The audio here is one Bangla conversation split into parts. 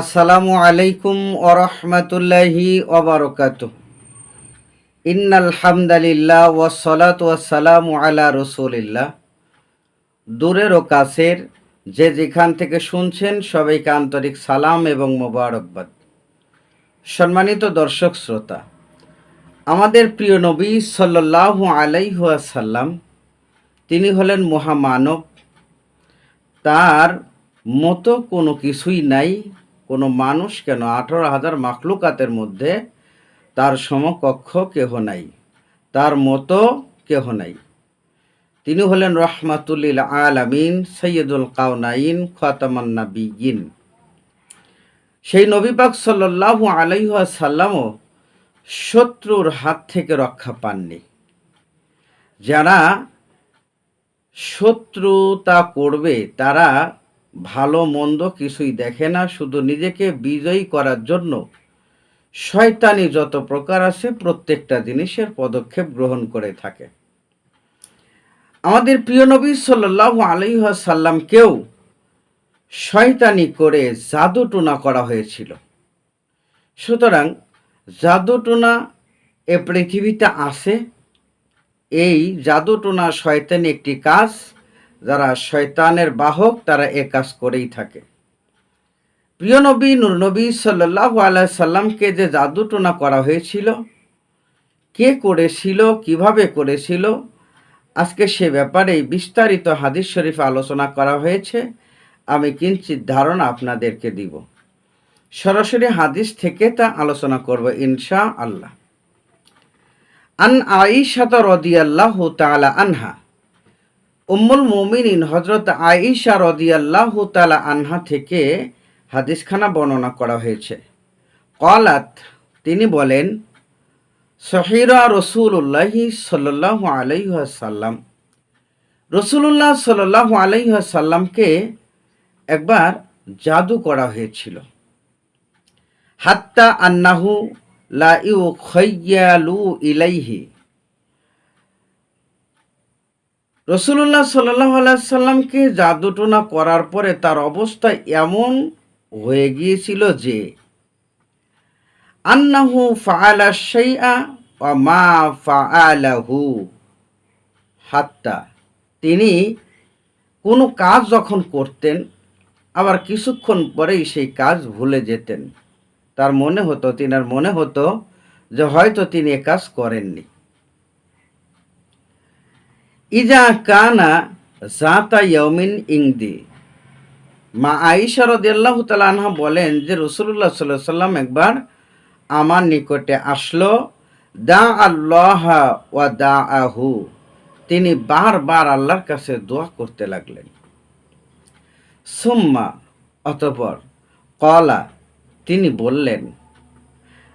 আসসালামু আলাইকুম ওরহমতুল্লাহি ওবরকাত ইন্নাল হামদালিল্লাহ ওয়াসসালাতু ওয়াসসালামু আলা রসুলিল্লাহ। দূরের ও কাছের যে যেখান থেকে শুনছেন সবাইকে আন্তরিক সালাম এবং মোবারকবাদ। সম্মানিত দর্শক শ্রোতা, আমাদের প্রিয় নবী সাল্লাল্লাহু আলাইহাসাল্লাম তিনি হলেন মহামানব। তার মতো কোনো কিছুই নাই কোনো মানুষ কেন আঠারো হাজার মাখলুকাতের মধ্যে তার সমকক্ষ কেহ নাই, তার মতো কেহ নাই। তিনি হলেন রহমাতুল্লিল আলামিন সৈয়দুল কাউনাইন খতামান্না বিগিন সেই নবীবাগ সাল্লাহু আলাইসাল্লামও শত্রুর হাত থেকে রক্ষা পাননি। যারা শত্রুতা করবে, তারা ভালো মন্দ কিছুই দেখে না, শুধু নিজেকে বিজয়ী করার জন্য। শয়তানি যত প্রকার আছে, প্রত্যেকটা জিনিসের পদক্ষেপ গ্রহণ করে থাকে। আমাদের প্রিয় নবী সাল্লাহ আলহাসাল্লামকেও শয়তানি করে জাদুটোনা করা হয়েছিল। সুতরাং জাদুটোনা এ পৃথিবীতে আসে এই জাদুটোনা শয়তানি একটি কাজ যারা শয়তানের বাহক, তারা এ কাজ করেই থাকে। প্রিয় নবী নবী সাল্লাহ সাল্লামকে যে জাদুটোনা করা হয়েছিল, কে করেছিল, কীভাবে করেছিল, আজকে সে ব্যাপারে বিস্তারিত হাদিস শরীফ আলোচনা করা হয়েছে। আমি কিঞ্চিত ধারণা আপনাদেরকে দিব। সরাসরি হাদিস থেকে তা আলোচনা করব ইনশা আল্লাহ আন আইসাত রদিয়াল্লাহ তালা আনহা উম্মুল মুমিনিন হজরত আইসা রদিয়াল্লাহ তালা আনহা থেকে হাদিসখানা বর্ণনা করা হয়েছে। কলাত তিনি বলেন, সহিরা রসুল্লাহি সাল্লাহ আলাইসাল্লাম রসুল্লাহ সাল্লাহ আলাইসাল্লামকে একবার জাদু করা হয়েছিল। হাত্তা আন্নাহু লা ইউ খৈয়ালু ইলাইহি। রসুল্লাহ সাল্লাহ আলাইসাল্লামকে জাদুটোনা করার পরে তার অবস্থা এমন হয়ে গিয়েছিল যে, আন্নাহু ফাআলা হাত্তা, তিনি কোনো কাজ যখন করতেন, আবার কিছুক্ষণ পরেই সেই কাজ ভুলে যেতেন। তার মনে হতো, তিনার মনে হতো যে হয়তো তিনি এ কাজ করেননি। ইজা কানা জাতা ইয়মিন ইংদি। মা আইসা রদিয়াল্লাহ আনহা বলেন যে রসুল্লাহ সাল্লাহ সাল্লাম একবার আমার নিকটে আসলো দা আল্লাহ ওয়া দা আহু তিনি বারবার আল্লাহর কাছে দোয়া করতে লাগলেন। সুম্মা, অতপর কলা তিনি বললেন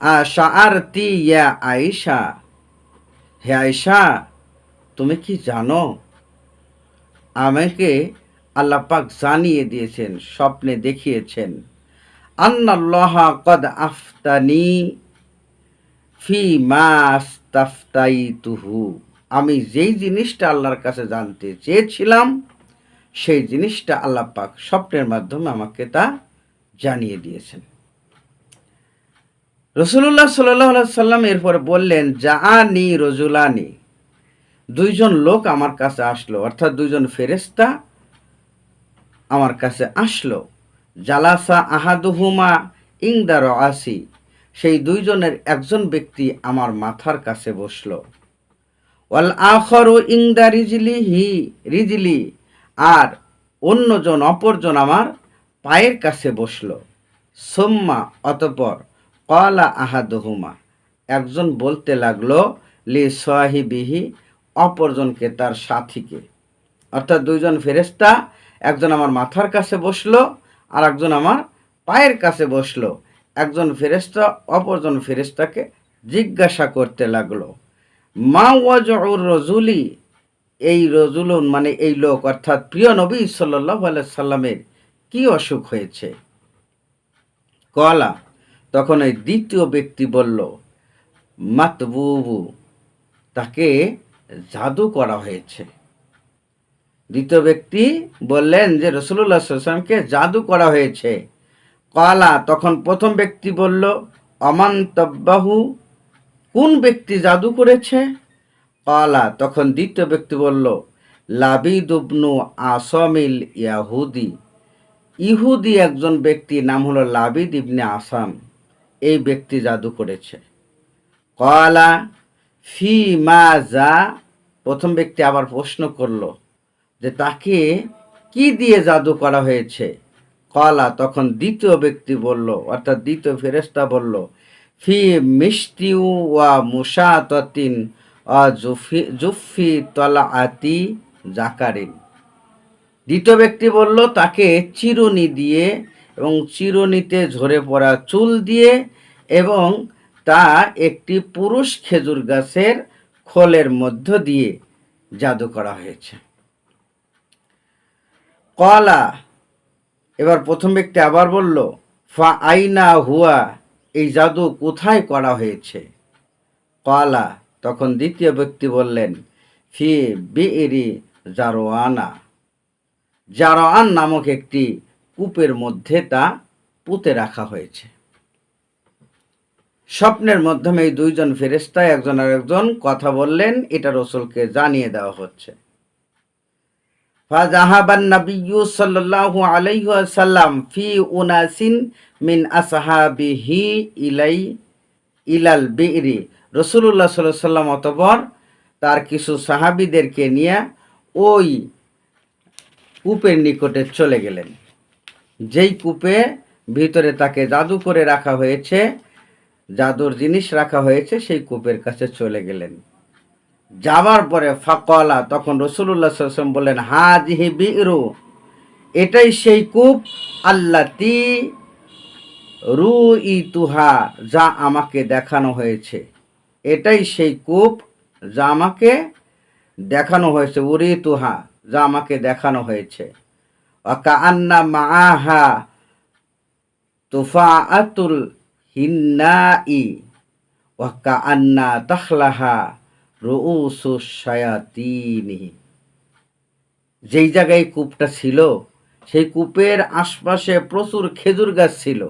আশা আর তি ইয়া আইসা হে আইসা তুমি কি জানো? আমাকে আল্লাহ পাক জানিয়ে দিয়েছেন, স্বপ্নে দেখিয়েছেন। আন্নাল্লাহ কদ আফতানি ফি মাস্তাফতাই তুহু আমি যেই জিনিসটা আল্লাহর কাছে জানতে চেয়েছিলাম, সেই জিনিসটা আল্লাহ পাক স্বপ্নের মাধ্যমে আমাকে তা জানিয়ে দিয়েছেন। রসুল্লাহ সাল্লাহ সাল্লাম এরপরে বললেন জাহানি রজুলানি। দুইজন লোক আমার কাছে আসলো, অর্থাৎ দুইজন ফেরেস্তা আমার কাছে আসলো। জালাসা আহাদুহুমা ইংদার আসি সেই দুইজনের একজন ব্যক্তি আমার মাথার কাছে বসল। ওয়াল আখর ও ইংদা রিজলি হি রিজলি, আর অন্যজন অপরজন আমার পায়ের কাছে বসল। সোম্মা, অতপর কলা আহাদুহুমা, একজন বলতে লাগল, লি সোয়াহিবিহি অপরজনকে, তার সাথীকে। অর্থাৎ দুইজন ফেরেস্তা একজন আমার মাথার কাছে বসল আর একজন আমার পায়ের কাছে বসল। একজন ফেরেস্তা অপরজন ফেরেস্তাকে জিজ্ঞাসা করতে লাগল, মা ওয়াজউর রজুলি? এই রজুলুন মানে এই লোক, অর্থাৎ প্রিয় নবী সাল্লাহ সাল্লামের কি অসুখ হয়েছে? কলা। তখন ওই দ্বিতীয় ব্যক্তি বলল, মাতবুবু। তাকে জাদু করা হয়েছে। দ্বিতীয় ব্যক্তি বললেন যে রসুল্লাহ সাল্লামকে জাদু করা হয়েছে। কলা তখন প্রথম ব্যক্তি বলল, অমান তব্বাহু, কোন ব্যক্তি জাদু করেছে? কলা তখন দ্বিতীয় ব্যক্তি বলল, লাবিদ উবনু আসমিল ইয়াহুদি। ইহুদি একজন ব্যক্তি নাম হলো লাবিদ ইবনে আসাম। এই ব্যক্তি জাদু করেছে। কলা ফি মা যা, প্রথম ব্যক্তি আবার প্রশ্ন করল যে তাকে কি দিয়ে জাদু করা হয়েছে? কলা, তখন দ্বিতীয় ব্যক্তি বলল, অর্থাৎ দ্বিতীয় ফেরেস্তা বলল, ফি মিষ্টি ওয়া মুসাতিন জুফি জুফি তলা আতি জাকারিন। দ্বিতীয় ব্যক্তি বলল, তাকে চিরুনি দিয়ে এবং চিরুনিতে ঝরে পড়া চুল দিয়ে এবং তা একটি পুরুষ খেজুর গাছের খোলের মধ্য দিয়ে জাদু করা হয়েছে। কলা, এবার প্রথম ব্যক্তি আবার বলল, ফা আইনা হুয়া, এই জাদু কোথায় করা হয়েছে? কলা, তখন দ্বিতীয় ব্যক্তি বললেন, ফি বিরি জারোয়ানা। জারোয়ান নামক একটি কূপের মধ্যে তা পুঁতে রাখা হয়েছে। স্বপ্নের মাধ্যমে এই দুইজন ফেরেস্তা একজন আর একজন কথা বললেন, এটা রসুলকে জানিয়ে দেওয়া হচ্ছে। ফাজাহাবান নবিয়্যু সাল্লাল্লাহু আলাইহি ওয়াসাল্লাম ফি উনাসিন মিন আসহাবিহি ইলাই, ইলাল বিরি। রসুল্লাহ সাল্লাল্লাহু সাল্লাম অতঃপর তার কিছু সাহাবিদেরকে নিয়ে ওই কূপের নিকটে চলে গেলেন। যেই কূপে ভিতরে তাকে জাদু করে রাখা হয়েছে জাদুর জিনিস রাখা হয়েছে, সেই কূপের কাছে চলে গেলেন। যাবার পরে ফাকলা, তখন রসুল্লাহ সাল্লাম বললেন হা জিহি বিরু। এটাই সেই কূপ আল্লাতি রু ই তুহা যা আমাকে দেখানো হয়েছে। এটাই সেই কূপ যা আমাকে দেখানো হয়েছে উরি তুহা যা আমাকে দেখানো হয়েছে। অকা আন্না মাহা তুফা আতুল হিন্নাই ওয়াকা আন্না তাখলাহা রুসু শায়াতিনি। যেই জায়গায় কূপটা ছিল, সেই কূপের আশপাশে প্রচুর খেজুর গাছ ছিল।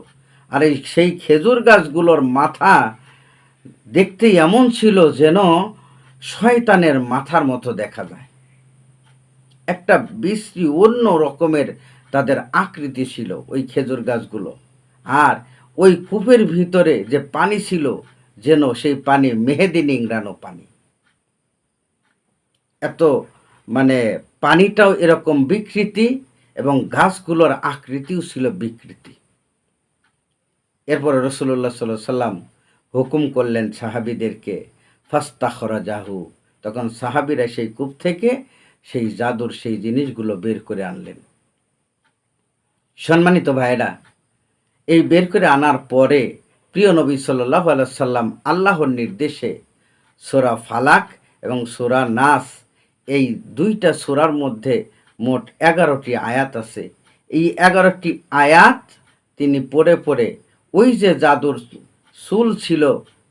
আর এই সেই খেজুর গাছগুলোর মাথা দেখতে এমন ছিল যেন শয়তানের মাথার মতো দেখা যায়। একটা বিশ্রী অন্য রকমের তাদের আকৃতি ছিল ওই খেজুর গাছগুলো। আর ওই কূপের ভিতরে যে পানি ছিল, যেন সেই পানি মেহেদি নিংড়ানো পানি। এত মানে পানিটাও এরকম বিকৃতি এবং গাছগুলোর আকৃতিও ছিল বিকৃতি। এরপরে রসুল্লাহ সাল্লাহ সাল্লাম হুকুম করলেন সাহাবিদেরকে ফাস্তাখরা জাহু তখন সাহাবিরা সেই কূপ থেকে সেই জাদুর সেই জিনিসগুলো বের করে আনলেন। সম্মানিত ভাইরা এই বের করে আনার পরে প্রিয় নবী সাল্লাহ সাল্লাম আল্লাহর নির্দেশে সোরা ফালাক এবং সোরা নাস, এই দুইটা সোরার মধ্যে মোট এগারোটি আয়াত আছে। এই এগারোটি আয়াত তিনি পড়ে পড়ে ওই যে জাদুর চুল ছিল,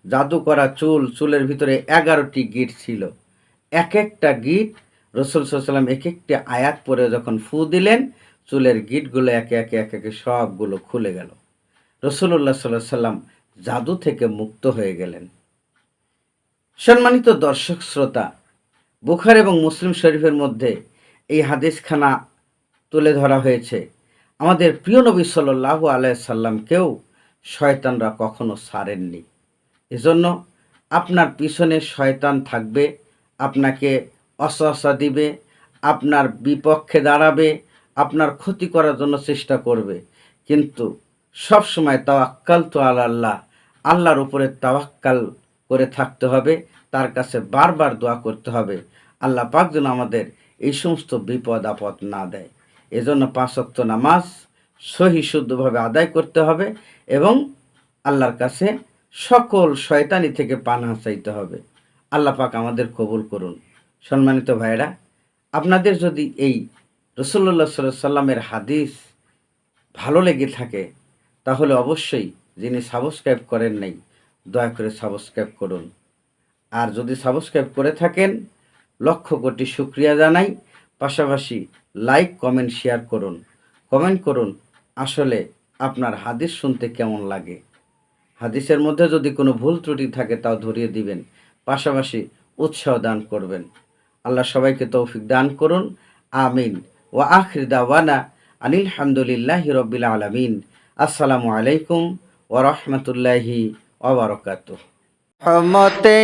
জাদু করা চুল, চুলের ভিতরে এগারোটি গিট ছিল। এক একটা গিট রসুল সাল্লাম এক একটি আয়াত পরে যখন ফু দিলেন, চুলের গিটগুলো একে একে একে একে সবগুলো খুলে গেল। রসুল্লাহ সাল্লাহ সাল্লাম জাদু থেকে মুক্ত হয়ে গেলেন। সম্মানিত দর্শক, শ্রোতা, বুখার এবং মুসলিম শরীফের মধ্যে এই হাদিসখানা তুলে ধরা হয়েছে। আমাদের প্রিয় নবী সাল্লাহ আলাইসাল্লামকেও শয়তানরা কখনো সারেননি এজন্য আপনার পিছনে শয়তান থাকবে, আপনাকে অসহসা দিবে, আপনার বিপক্ষে দাঁড়াবে, আপনার ক্ষতি করার জন্য চেষ্টা করবে। কিন্তু সব সময় তাওয়াক্কাল তো আল্লাহ আল্লাহর উপরে তাওয়াক্কাল করে থাকতে হবে, তার কাছে বারবার দোয়া করতে হবে। আল্লাহ পাক যেন আমাদের এই সমস্ত বিপদ, আপদ না দেয়। এজন্য পাঁচক্ত নামাজ সহি শুদ্ধভাবে আদায় করতে হবে এবং আল্লাহর কাছে সকল শয়তানি থেকে পানা চাইতে হবে। আল্লাহ পাক আমাদের কবুল করুন। সম্মানিত ভাইরা আপনাদের যদি এই রসুল্লা সাল্লামের হাদিস ভালো লেগে থাকে তাহলে অবশ্যই যিনি সাবস্ক্রাইব করেন নাই, দয়া করে সাবস্ক্রাইব করুন। আর যদি সাবস্ক্রাইব করে থাকেন, লক্ষ কোটি শুক্রিয়া জানাই। পাশাপাশি লাইক, কমেন্ট, শেয়ার করুন। কমেন্ট করুন, আসলে আপনার হাদিস শুনতে কেমন লাগে? হাদিসের মধ্যে যদি কোনো ভুল ত্রুটি থাকে, তাও ধরিয়ে দিবেন। পাশাপাশি উৎসাহ দান করবেন। আল্লাহ সবাইকে তৌফিক দান করুন। আমিন। ও আখির দাওয়ানা আনিল হামদুলিল্লাহি রব্বিল আলামিন। আসসালামু আলাইকুম ওয়া রাহমাতুল্লাহি ওয়া বারাকাতুহু। রহমতে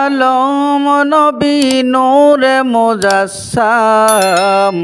আলম নবী নূরে মুজাসসাম